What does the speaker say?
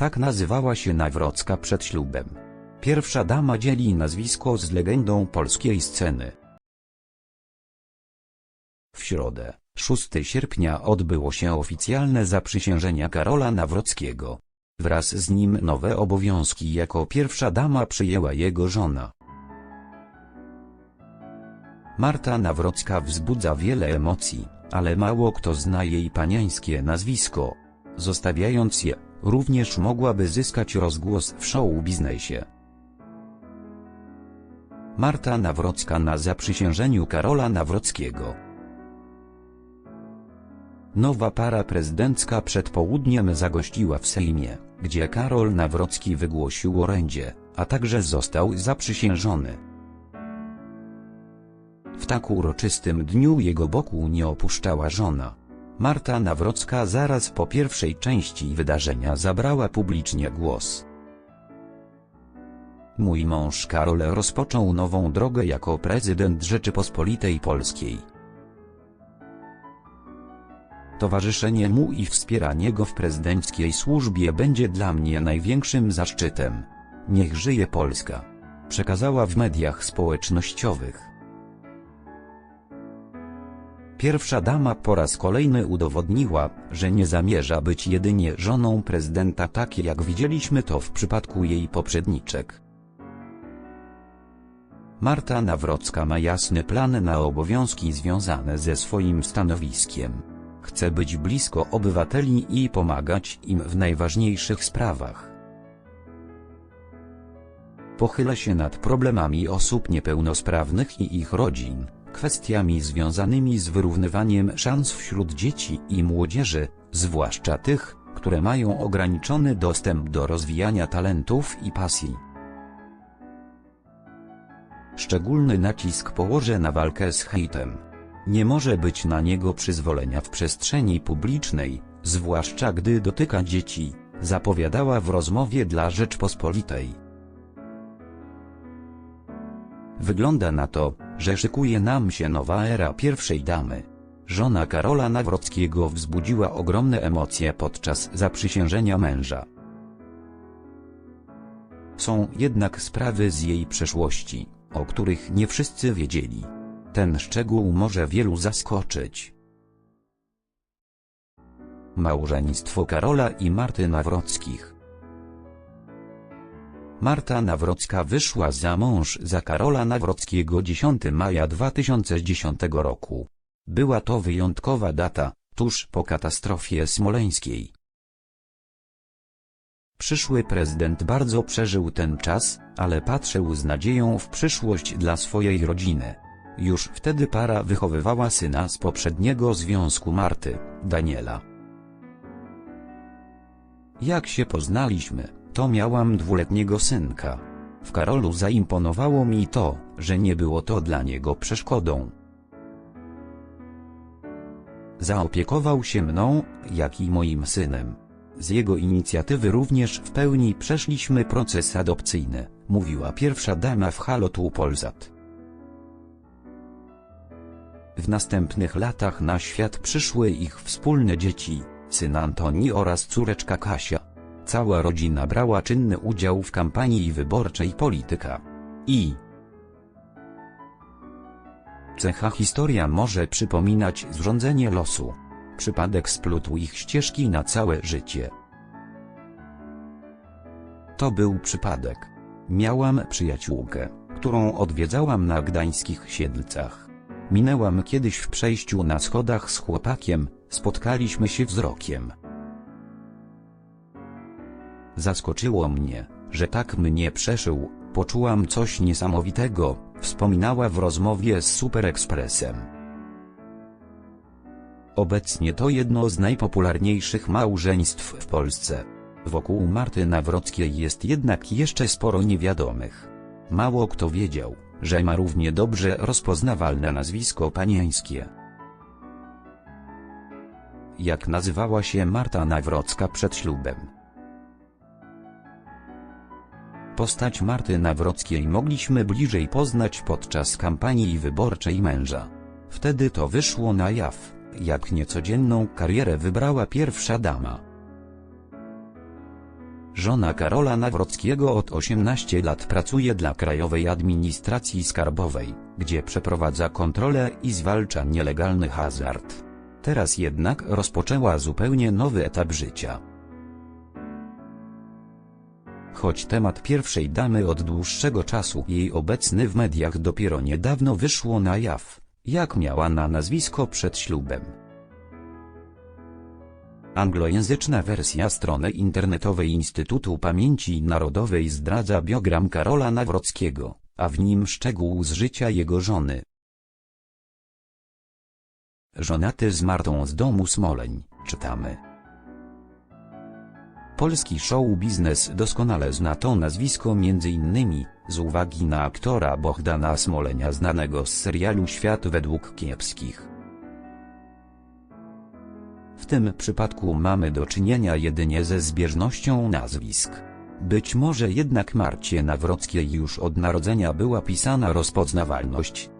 Tak nazywała się Nawrocka przed ślubem. Pierwsza dama dzieli nazwisko z legendą polskiej sceny. W środę, 6 sierpnia odbyło się oficjalne zaprzysiężenie Karola Nawrockiego. Wraz z nim nowe obowiązki jako pierwsza dama przyjęła jego żona. Marta Nawrocka wzbudza wiele emocji, ale mało kto zna jej paniańskie nazwisko. Zostawiając je, również mogłaby zyskać rozgłos w show biznesie. Marta Nawrocka na zaprzysiężeniu Karola Nawrockiego. Nowa para prezydencka przed południem zagościła w Sejmie, gdzie Karol Nawrocki wygłosił orędzie, a także został zaprzysiężony. W tak uroczystym dniu jego boku nie opuszczała żona. Marta Nawrocka zaraz po pierwszej części wydarzenia zabrała publicznie głos. Mój mąż Karol rozpoczął nową drogę jako prezydent Rzeczypospolitej Polskiej. Towarzyszenie mu i wspieranie go w prezydenckiej służbie będzie dla mnie największym zaszczytem. Niech żyje Polska. Przekazała w mediach społecznościowych. Pierwsza dama po raz kolejny udowodniła, że nie zamierza być jedynie żoną prezydenta tak jak widzieliśmy to w przypadku jej poprzedniczek. Marta Nawrocka ma jasny plan na obowiązki związane ze swoim stanowiskiem. Chce być blisko obywateli i pomagać im w najważniejszych sprawach. Pochyla się nad problemami osób niepełnosprawnych i ich rodzin, kwestiami związanymi z wyrównywaniem szans wśród dzieci i młodzieży, zwłaszcza tych, które mają ograniczony dostęp do rozwijania talentów i pasji. Szczególny nacisk położę na walkę z hejtem. Nie może być na niego przyzwolenia w przestrzeni publicznej, zwłaszcza gdy dotyka dzieci, zapowiadała w rozmowie dla Rzeczpospolitej. Wygląda na to, że szykuje nam się nowa era pierwszej damy. Żona Karola Nawrockiego wzbudziła ogromne emocje podczas zaprzysiężenia męża. Są jednak sprawy z jej przeszłości, o których nie wszyscy wiedzieli. Ten szczegół może wielu zaskoczyć. Małżeństwo Karola i Marty Nawrockich Marta Nawrocka wyszła za mąż za Karola Nawrockiego 10 maja 2010 roku. Była to wyjątkowa data, tuż po katastrofie smoleńskiej. Przyszły prezydent bardzo przeżył ten czas, ale patrzył z nadzieją w przyszłość dla swojej rodziny. Już wtedy para wychowywała syna z poprzedniego związku Marty, Daniela. Jak się poznaliśmy? To miałam dwuletniego synka. W Karolu zaimponowało mi to, że nie było to dla niego przeszkodą. Zaopiekował się mną, jak i moim synem. Z jego inicjatywy również w pełni przeszliśmy proces adopcyjny, mówiła pierwsza dama w Halotu Polsat. W następnych latach na świat przyszły ich wspólne dzieci, syn Antoni oraz córeczka Kasia. Cała rodzina brała czynny udział w kampanii wyborczej polityka. I cecha historia może przypominać zrządzenie losu. Przypadek splótł ich ścieżki na całe życie. To był przypadek. Miałam przyjaciółkę, którą odwiedzałam na gdańskich Siedlcach. Minęłam kiedyś w przejściu na schodach z chłopakiem, spotkaliśmy się wzrokiem. Zaskoczyło mnie, że tak mnie przeszył, poczułam coś niesamowitego, wspominała w rozmowie z Super Expressem. Obecnie to jedno z najpopularniejszych małżeństw w Polsce. Wokół Marty Nawrockiej jest jednak jeszcze sporo niewiadomych. Mało kto wiedział, że ma równie dobrze rozpoznawalne nazwisko panieńskie. Jak nazywała się Marta Nawrocka przed ślubem? Postać Marty Nawrockiej mogliśmy bliżej poznać podczas kampanii wyborczej męża. Wtedy to wyszło na jaw, jak niecodzienną karierę wybrała pierwsza dama. Żona Karola Nawrockiego od 18 lat pracuje dla Krajowej Administracji Skarbowej, gdzie przeprowadza kontrolę i zwalcza nielegalny hazard. Teraz jednak rozpoczęła zupełnie nowy etap życia. Choć temat pierwszej damy od dłuższego czasu jej obecny w mediach dopiero niedawno wyszło na jaw, jak miała na nazwisko przed ślubem. Anglojęzyczna wersja strony internetowej Instytutu Pamięci Narodowej zdradza biogram Karola Nawrockiego, a w nim szczegół z życia jego żony. Żonaty z Martą z domu Smoleń, czytamy. Polski show biznes doskonale zna to nazwisko m.in. z uwagi na aktora Bohdana Smolenia znanego z serialu Świat według kiepskich. W tym przypadku mamy do czynienia jedynie ze zbieżnością nazwisk. Być może jednak Marcie Nawrockiej już od narodzenia była pisana rozpoznawalność,